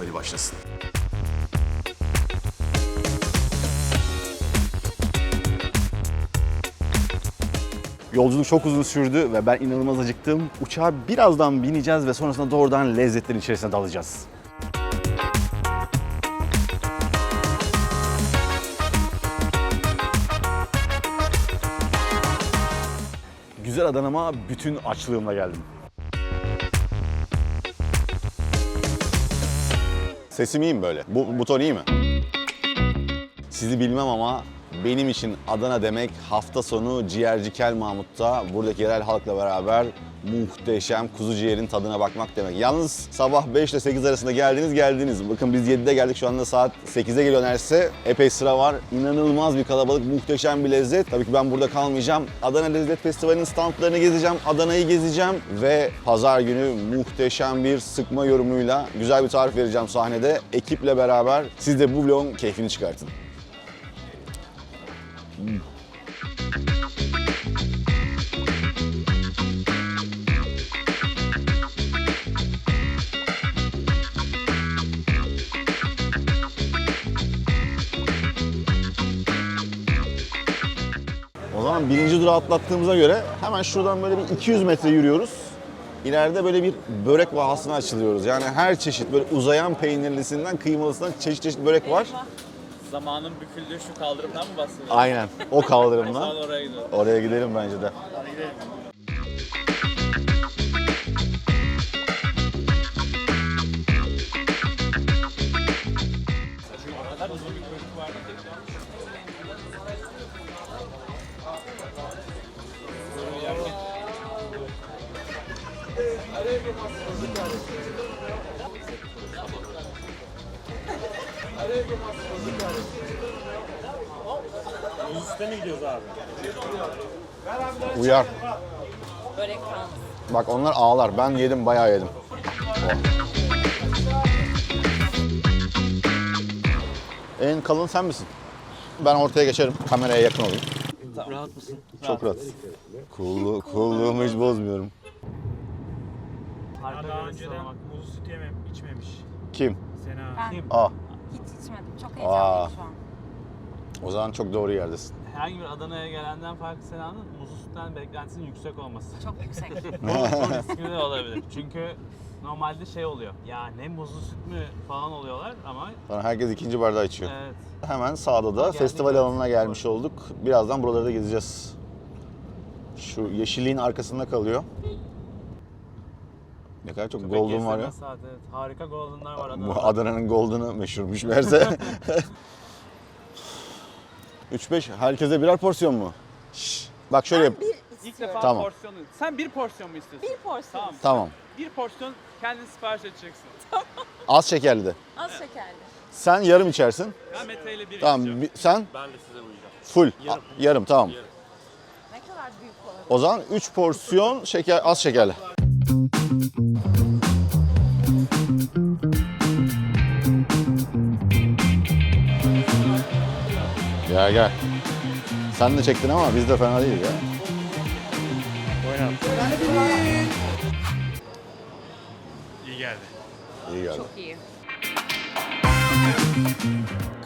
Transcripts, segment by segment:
Festivali başlasın. Yolculuk çok uzun sürdü ve ben inanılmaz acıktım. Uçağa birazdan bineceğiz ve sonrasında doğrudan lezzetlerin içerisine dalacağız. Güzel Adana'ma bütün açlığımla geldim. Sesim iyi mi böyle? Bu buton iyi mi? Sizi bilmem ama benim için Adana demek hafta sonu Ciğerci Kel Mahmut'ta buradaki yerel halkla beraber muhteşem kuzu ciğerin tadına bakmak demek. Yalnız sabah 5 ile 8 arasında geldiniz geldiniz. Bakın biz 7'de geldik şu anda saat 8'e geliyor neredeyse. Epey sıra var. İnanılmaz bir kalabalık, muhteşem bir lezzet. Tabii ki ben burada kalmayacağım. Adana Lezzet Festivali'nin standlarını gezeceğim, Adana'yı gezeceğim ve pazar günü muhteşem bir sıkma yorumuyla güzel bir tarif vereceğim sahnede. Ekiple beraber siz de bu vlogun keyfini çıkartın. O durağı atlattığımıza göre hemen şuradan böyle bir 200 metre yürüyoruz. İleride böyle bir börek vahasına açılıyoruz. Yani her çeşit böyle uzayan peynirlisinden kıymalısından çeşit çeşit börek var. Zamanın büküldüğü şu kaldırımdan mı bahsediyorsun? Aynen o kaldırımdan. Hadi oraya gidelim. Oraya gidelim bence de. Üste onlar ağlar. Ben yedim bayağı yedim. Oh. En kalın sen misin? Ben ortaya geçerim. Kameraya yakın olayım. Rahat mısın? Çok rahat. Coolluğu, coolluğumu hiç bozmuyorum. Daha bir önceden muzlu süt yemem, içmemiş. Kim? Sena. Ben Aa, hiç içmedim. Çok Aa. heyecanlıyım şu an. o zaman çok doğru yerdesin. Herhangi bir Adana'ya gelenden farklı Sena'nın muzlu sütten beklentisinin yüksek olması. Çok yüksek. Bu riskli de olabilir. Çünkü normalde şey oluyor. Ya ne muzlu süt mü falan oluyorlar ama Sonra herkes ikinci bardağı içiyor. evet. Hemen sağda da Geldik. festival alanına gelmiş olduk. Birazdan buraları da gezeceğiz. Şu yeşilliğin arkasında kalıyor. Ne kadar çok golden var ya. Saat, evet. Harika goldenlar var Bu Adana'da. Adana'nın golden'ı meşhurmuş meğerse. 3-5 herkese birer porsiyon mu? Şş, bak şöyle yap. İlk defa Tamam. porsiyonu. Sen bir porsiyon mu istiyorsun? Bir porsiyon. Tamam. Tamam. Bir porsiyon kendin sipariş edeceksin. Az şekerli de. Az şekerli. Sen yarım içersin. Ben Mete ile bir Tamam. bi- sen Ben de size uyacağım. full. Yarım, yarım tamam. Ne kadar büyük olabilir? O zaman 3 porsiyon şeker az şekerli. Gel gel. Sen de çektin ama biz de fena değil ya. Oynat. İyi geldi. İyi geldi. Çok iyi.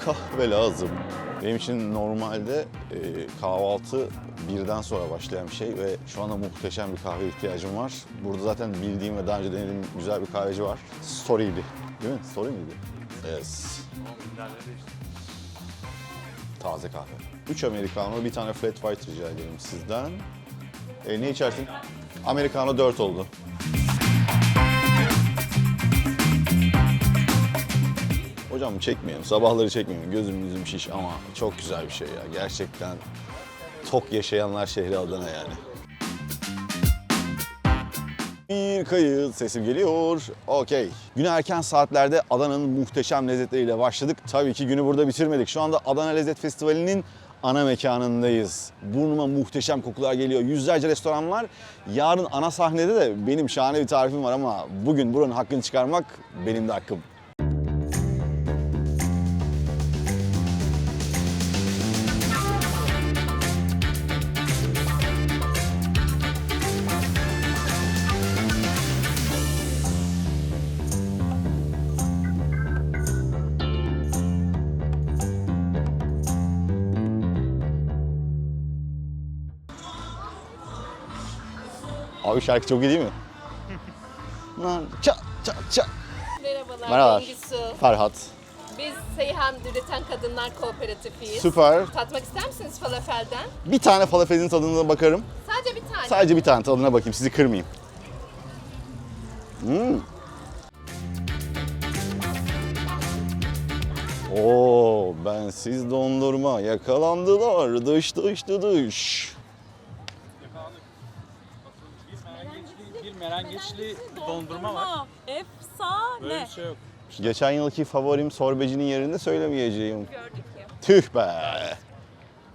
Kahve lazım. Benim için normalde e, kahvaltı birden sonra başlayan bir şey ve şu anda muhteşem bir kahve ihtiyacım var. Burada zaten bildiğim ve daha önce denediğim güzel bir kahveci var. Story'di. Değil mi? Story miydi? Yes. Taze kahve. 3 Americano, bir tane flat white rica ederim sizden. E, ne içersin? Americano 4 oldu. Hocam çekmeyelim, sabahları çekmeyelim. Gözüm yüzüm şiş ama çok güzel bir şey ya. Gerçekten tok yaşayanlar şehri Adana yani. Bir kayıt sesim geliyor. Okey. Güne erken saatlerde Adana'nın muhteşem lezzetleriyle başladık. Tabii ki günü burada bitirmedik. Şu anda Adana Lezzet Festivali'nin ana mekanındayız. Burnuma muhteşem kokular geliyor. Yüzlerce restoran var. Yarın ana sahnede de benim şahane bir tarifim var ama bugün buranın hakkını çıkarmak benim de hakkım. Abi şarkı çok iyi değil mi? Lan ça ça ça. Merhabalar, Merhabalar. Bengisu. Ferhat. Biz Seyhan Üreten Kadınlar Kooperatifiyiz. Süper. Tatmak ister misiniz falafelden? Bir tane falafelin tadına bakarım. Sadece bir tane. Sadece bir tane tadına bakayım sizi kırmayayım. Hmm. Oo, bensiz dondurma yakalandılar. Dış dış dış. Merengeçli dondurma var. Efsane. Böyle bir şey yok. Geçen yılki favorim sorbecinin yerinde söylemeyeceğim. Tüh be.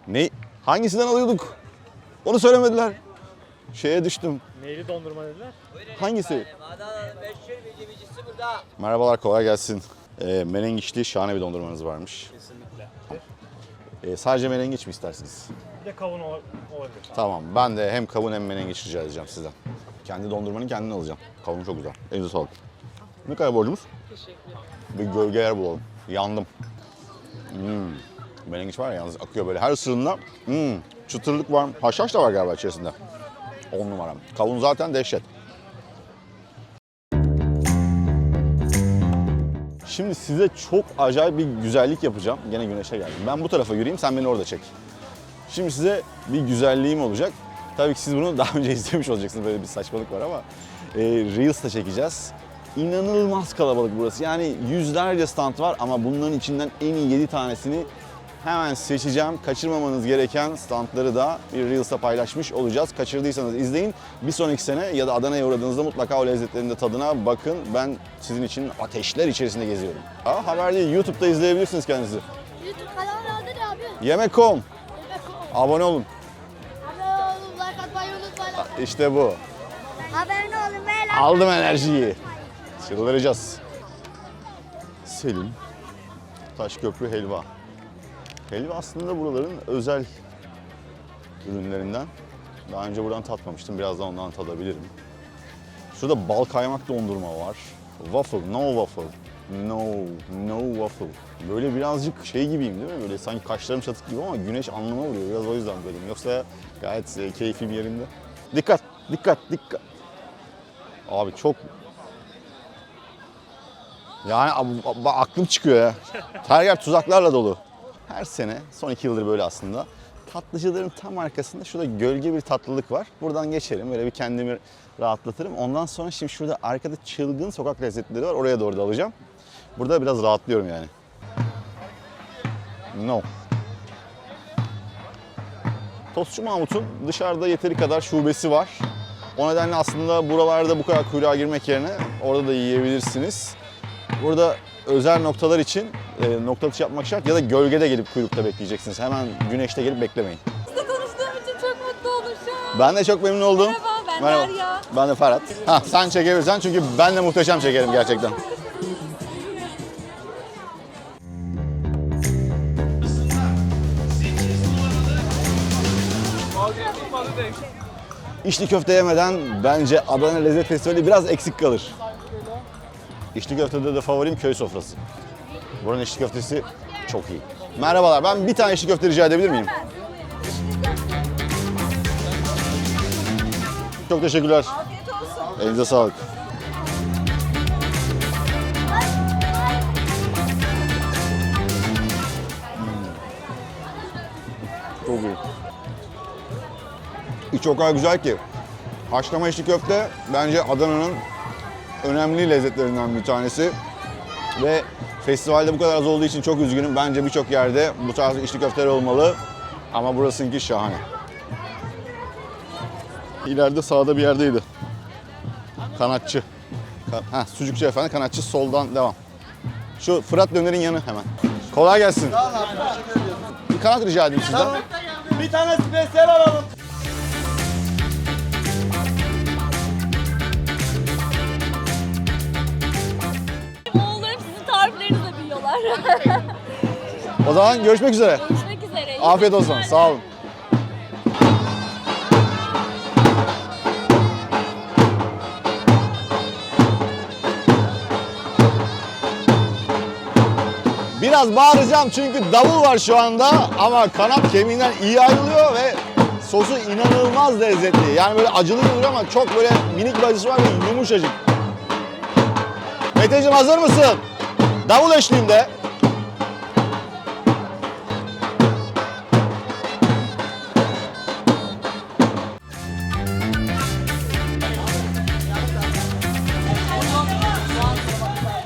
Ne? Hangisinden alıyorduk? Onu söylemediler. Şeye düştüm. Neyli dondurma dediler? Hangisi? Merhabalar, kolay gelsin. Ee, menengiçli şahane bir dondurmanız varmış. Kesinlikle. Ee, sadece menengiç mi istersiniz? Bir de kavun ol- olabilir. Tamam, ben de hem kavun hem menengiç rica edeceğim sizden. Kendi dondurmanı kendin alacağım. Kavun çok güzel. Elinize sağlık. Ne kadar borcumuz? Bir gölge yer bulalım. Yandım. Hmm. Menengiç var ya yalnız akıyor böyle her ısırığında. Hmm. Çıtırlık var. Haşhaş da var galiba içerisinde. On numara. Kavun zaten dehşet. Şimdi size çok acayip bir güzellik yapacağım. Gene güneşe geldim. Ben bu tarafa yürüyeyim, sen beni orada çek. Şimdi size bir güzelliğim olacak. Tabii ki siz bunu daha önce izlemiş olacaksınız. Böyle bir saçmalık var ama e, Reels da çekeceğiz. İnanılmaz kalabalık burası. Yani yüzlerce stand var ama bunların içinden en iyi 7 tanesini hemen seçeceğim. Kaçırmamanız gereken standları da bir Reels'ta paylaşmış olacağız. Kaçırdıysanız izleyin. Bir sonraki sene ya da Adana'ya uğradığınızda mutlaka o lezzetlerin de tadına bakın. Ben sizin için ateşler içerisinde geziyorum. Ha, haber değil, YouTube'da izleyebilirsiniz kendinizi. YouTube kanalı ne abi? Yemek.com. Yemek o. Abone olun. İşte bu. Abone olun like Aldım enerjiyi. Çıldıracağız. Selim. Taşköprü helva. Helva aslında buraların özel ürünlerinden. Daha önce buradan tatmamıştım. Birazdan ondan tadabilirim. Şurada bal kaymak dondurma var. Waffle, no waffle. No, no waffle. Böyle birazcık şey gibiyim değil mi? Böyle sanki kaşlarım çatık gibi ama güneş alnıma vuruyor. Biraz o yüzden böyleyim. Yoksa gayet e, keyfim yerinde. Dikkat, dikkat, dikkat. Abi çok... Yani aklım çıkıyor ya. Her yer tuzaklarla dolu. Her sene, son iki yıldır böyle aslında. Tatlıcıların tam arkasında şurada gölge bir tatlılık var. Buradan geçerim, böyle bir kendimi rahatlatırım. Ondan sonra şimdi şurada arkada çılgın sokak lezzetleri var. Oraya doğru da alacağım. Burada biraz rahatlıyorum yani. No. Tostçu Mahmut'un dışarıda yeteri kadar şubesi var. O nedenle aslında buralarda bu kadar kuyruğa girmek yerine orada da yiyebilirsiniz. Burada özel noktalar için e, nokta atışı yapmak şart ya da gölgede gelip kuyrukta bekleyeceksiniz. Hemen güneşte gelip beklemeyin. Sizinle tanıştığım için çok mutlu oldum şu an. Ben de çok memnun oldum. Merhaba, ben Derya. Ben de Ferhat. Ha, sen çekebilirsen çünkü ben de muhteşem çekerim gerçekten. İçli köfte yemeden bence Adana Lezzet Festivali biraz eksik kalır. İçli köftede de favorim köy sofrası. Buranın içli köftesi çok iyi. Merhabalar, ben bir tane içli köfte rica edebilir miyim? Çok teşekkürler. Elinize sağlık. İç o kadar güzel ki. Haşlama içli köfte bence Adana'nın önemli lezzetlerinden bir tanesi. Ve festivalde bu kadar az olduğu için çok üzgünüm. Bence birçok yerde bu tarz içli köfteler olmalı. Ama burasınki şahane. İleride sağda bir yerdeydi. Kanatçı. Ka- Heh, sucukçu efendi kanatçı soldan devam. Şu Fırat Döner'in yanı hemen. Kolay gelsin. Bir kanat rica edeyim sizden. Bir tane spesyal alalım. Biliyorlar. O zaman görüşmek üzere. Görüşmek üzere. İyi Afiyet olsun. günler. Sağ olun. Biraz bağıracağım çünkü davul var şu anda ama kanat kemiğinden iyi ayrılıyor ve sosu inanılmaz lezzetli. Yani böyle acılı gibi ama çok böyle minik bir acısı var ve yumuşacık. Meteciğim hazır mısın? Davul eşliğinde.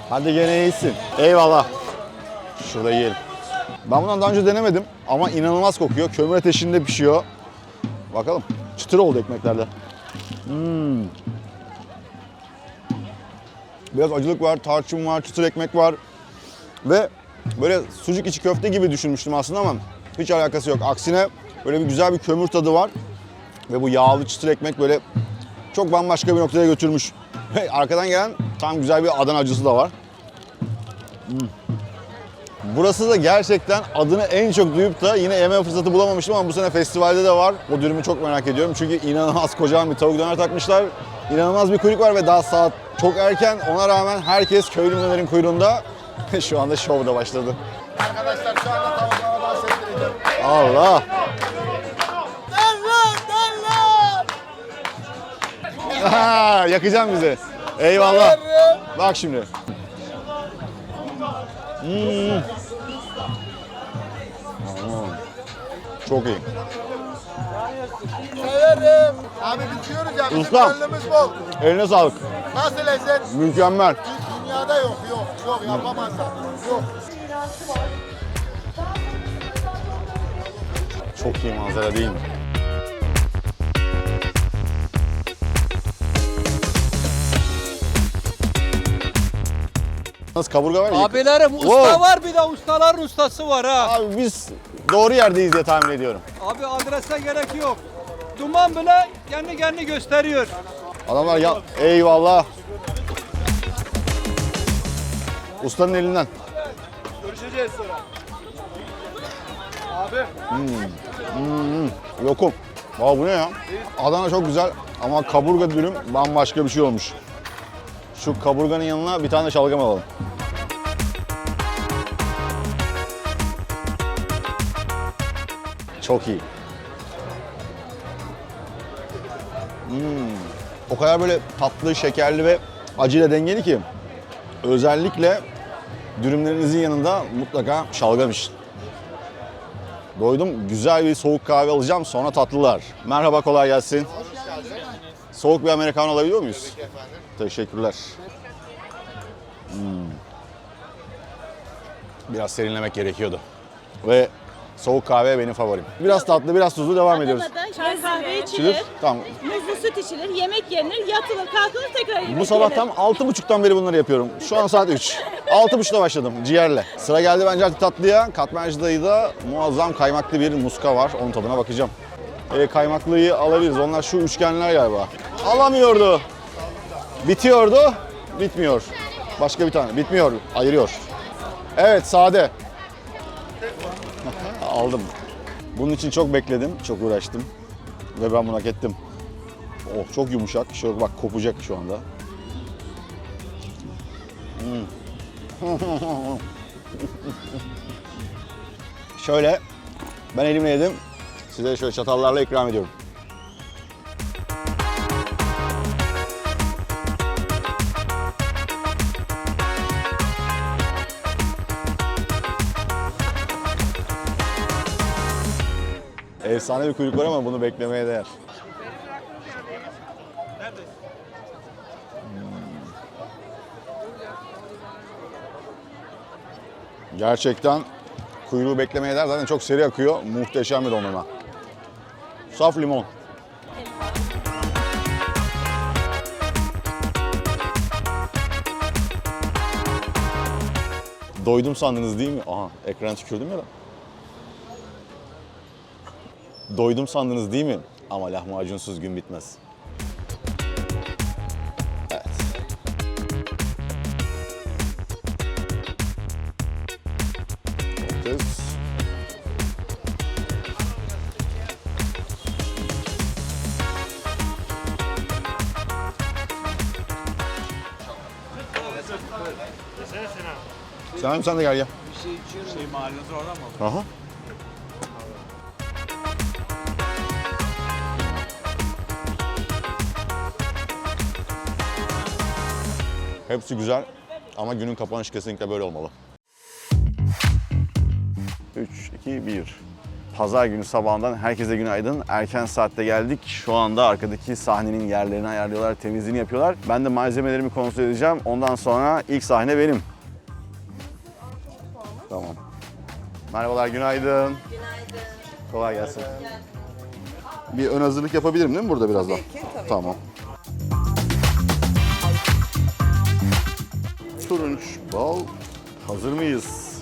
Hadi gene iyisin. Eyvallah. Şurada yiyelim. Ben bundan daha önce denemedim ama inanılmaz kokuyor. Kömür ateşinde pişiyor. Bakalım. Çıtır oldu ekmeklerde. Hmm. Biraz acılık var, tarçın var, çıtır ekmek var. Ve böyle sucuk içi köfte gibi düşünmüştüm aslında ama hiç alakası yok. Aksine böyle bir güzel bir kömür tadı var. Ve bu yağlı çıtır ekmek böyle çok bambaşka bir noktaya götürmüş. Ve arkadan gelen tam güzel bir Adana acısı da var. Burası da gerçekten adını en çok duyup da yine yeme fırsatı bulamamıştım ama bu sene festivalde de var. O dürümü çok merak ediyorum çünkü inanılmaz kocaman bir tavuk döner takmışlar. İnanılmaz bir kuyruk var ve daha saat çok erken. Ona rağmen herkes köylü dönerin kuyruğunda. Şu anda şov da başladı. Arkadaşlar şu anda tavuk dönerden sesleneceğim. Allah! Ha, yakacağım bizi. Eyvallah. Bak şimdi. Hmm. Çok iyi. Severim. Abi bitiyoruz ya. Bizim Ustam. gönlümüz bol. Eline sağlık. Nasıl lezzet? Mükemmel. Dünyada yok yok. Yok yapamazlar. Yok. Çok iyi manzara değil mi? Nasıl kaburga var ya? Abilerim usta Wow. var bir de ustaların ustası var ha. Abi biz doğru yerdeyiz diye tahmin ediyorum. Abi adrese gerek yok. Duman bile kendi kendi gösteriyor. Adamlar ya eyvallah. Ustanın elinden. Görüşeceğiz sonra. Abi. Lokum. Vay bu ne ya? Adana çok güzel ama kaburga dürüm bambaşka bir şey olmuş. Şu kaburganın yanına bir tane şalgam alalım. Çok iyi. Hmm. O kadar böyle tatlı, şekerli ve acıyla dengeli ki özellikle dürümlerinizin yanında mutlaka şalgam için. Doydum. Güzel bir soğuk kahve alacağım. Sonra tatlılar. Merhaba, kolay gelsin. Soğuk bir Amerikan alabiliyor muyuz? Teşekkürler. Hmm. Biraz serinlemek gerekiyordu. Ve soğuk kahve benim favorim. Biraz tatlı, biraz tuzlu devam ediyoruz. Adana'da çay kahve Çilir. içilir, Tamam. muzlu süt içilir, yemek yenir, yatılır, kalkılır tekrar yemek Bu sabah yenir. tam 6.30'dan beri bunları yapıyorum. Şu an saat 3. 6.30'da başladım ciğerle. Sıra geldi bence artık tatlıya. Katmerci dayıda muazzam kaymaklı bir muska var. Onun tadına bakacağım. E, kaymaklıyı alabiliriz. Onlar şu üçgenler galiba. Alamıyordu. Bitiyordu. Bitmiyor. Başka bir tane. Bitmiyor. Ayırıyor. Evet sade. Aldım. Bunun için çok bekledim. Çok uğraştım. Ve ben bunu hak ettim. Oh çok yumuşak. Şöyle bak kopacak şu anda. şöyle ben elimle yedim. Size şöyle çatallarla ikram ediyorum. Efsane bir kuyruk var ama bunu beklemeye değer. Gerçekten kuyruğu beklemeye değer. Zaten çok seri akıyor. Muhteşem bir dondurma. Saf limon. Doydum sandınız değil mi? Aha ekran tükürdüm ya da. Doydum sandınız değil mi? Ama lahmacunsuz gün bitmez. Sensin ha. Sen sen de gel gel. Bir şey içiyorum. Şey mahalleniz orada mı? Aha. Hepsi güzel ama günün kapanışı kesinlikle böyle olmalı. 3, 2, 1. Pazar günü sabahından herkese günaydın. Erken saatte geldik. Şu anda arkadaki sahnenin yerlerini ayarlıyorlar, temizliğini yapıyorlar. Ben de malzemelerimi kontrol edeceğim. Ondan sonra ilk sahne benim. Tamam. Merhabalar, günaydın. Günaydın. Kolay gelsin. Bir ön hazırlık yapabilirim değil mi burada birazdan? Tabii ki, tabii Tamam. Turunç, bal. Hazır mıyız?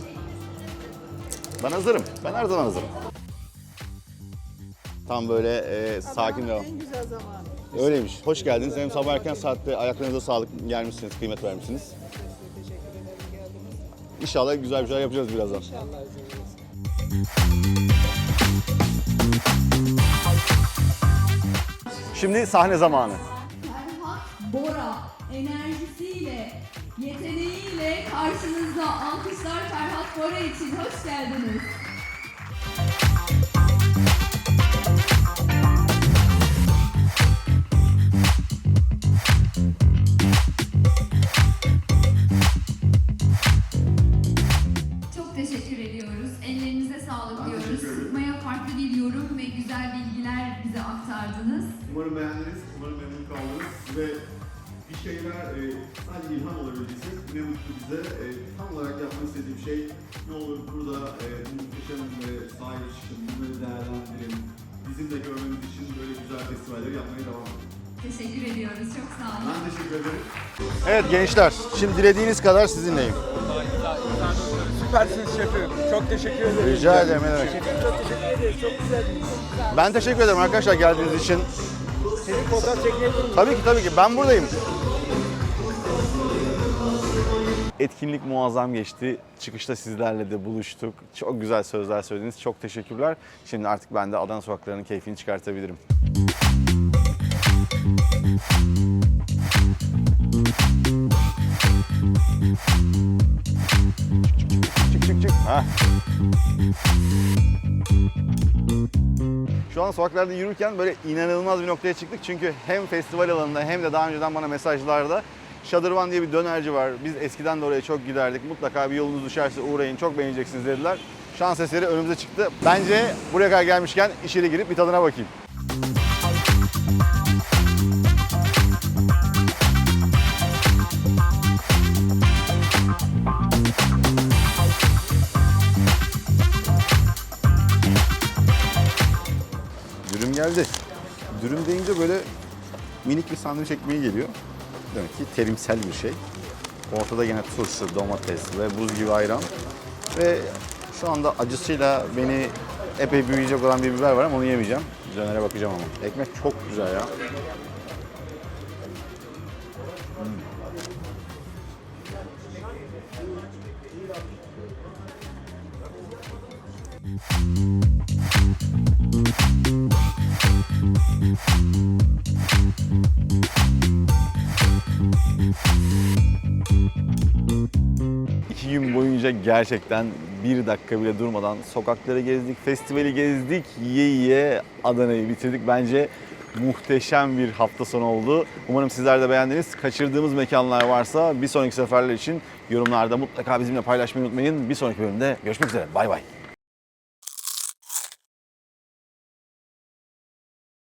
Ben hazırım. Ben her zaman hazırım. Tam böyle e, sakin devam. En güzel zaman. Öyleymiş. Hoş geldiniz. Hem sabah erken saatte ayaklarınıza sağlık gelmişsiniz, kıymet vermişsiniz. İnşallah güzel bir şeyler yapacağız birazdan. Şimdi sahne zamanı. Ferhat Bora enerjisiyle, yeteneğiyle karşınızda alkışlar Ferhat Bora için hoş geldiniz. Ne mutlu bize. E, tam olarak yapmak istediğim şey ne olur burada e, bu muhteşem ve sahip çıkın, bunları değerlendirin. Bizim de görmemiz için böyle güzel festivalleri yapmaya devam edin. Teşekkür ediyoruz. Çok sağ olun. Ben teşekkür ederim. Evet gençler, şimdi dilediğiniz kadar sizinleyim. Süpersiniz şefim. Çok teşekkür ederim. Rica ederim. ne demek. Çok teşekkür ederiz. Çok güzel. Ben teşekkür ederim arkadaşlar geldiğiniz için. Senin fotoğraf çekinebilir Tabii ki tabii ki ben buradayım. Etkinlik muazzam geçti. Çıkışta sizlerle de buluştuk. Çok güzel sözler söylediniz. Çok teşekkürler. Şimdi artık ben de Adana sokaklarının keyfini çıkartabilirim. Çık çık çık. Ha. Şu an sokaklarda yürürken böyle inanılmaz bir noktaya çıktık. Çünkü hem festival alanında hem de daha önceden bana mesajlarda Şadırvan diye bir dönerci var. Biz eskiden de oraya çok giderdik. Mutlaka bir yolunuz düşerse uğrayın. Çok beğeneceksiniz dediler. Şans eseri önümüze çıktı. Bence buraya kadar gelmişken içeri girip bir tadına bakayım. Dürüm geldi. Dürüm deyince böyle minik bir sandviç ekmeği geliyor. Demek ki terimsel bir şey. Ortada gene turşu, domates ve buz gibi ayran. Ve şu anda acısıyla beni epey büyüyecek olan bir biber var ama onu yemeyeceğim. Dönere bakacağım ama. Ekmek çok güzel ya. İki gün boyunca gerçekten bir dakika bile durmadan sokakları gezdik, festivali gezdik, yiye yiye Adana'yı bitirdik. Bence muhteşem bir hafta sonu oldu. Umarım sizler de beğendiniz. Kaçırdığımız mekanlar varsa bir sonraki seferler için yorumlarda mutlaka bizimle paylaşmayı unutmayın. Bir sonraki bölümde görüşmek üzere. Bay bay.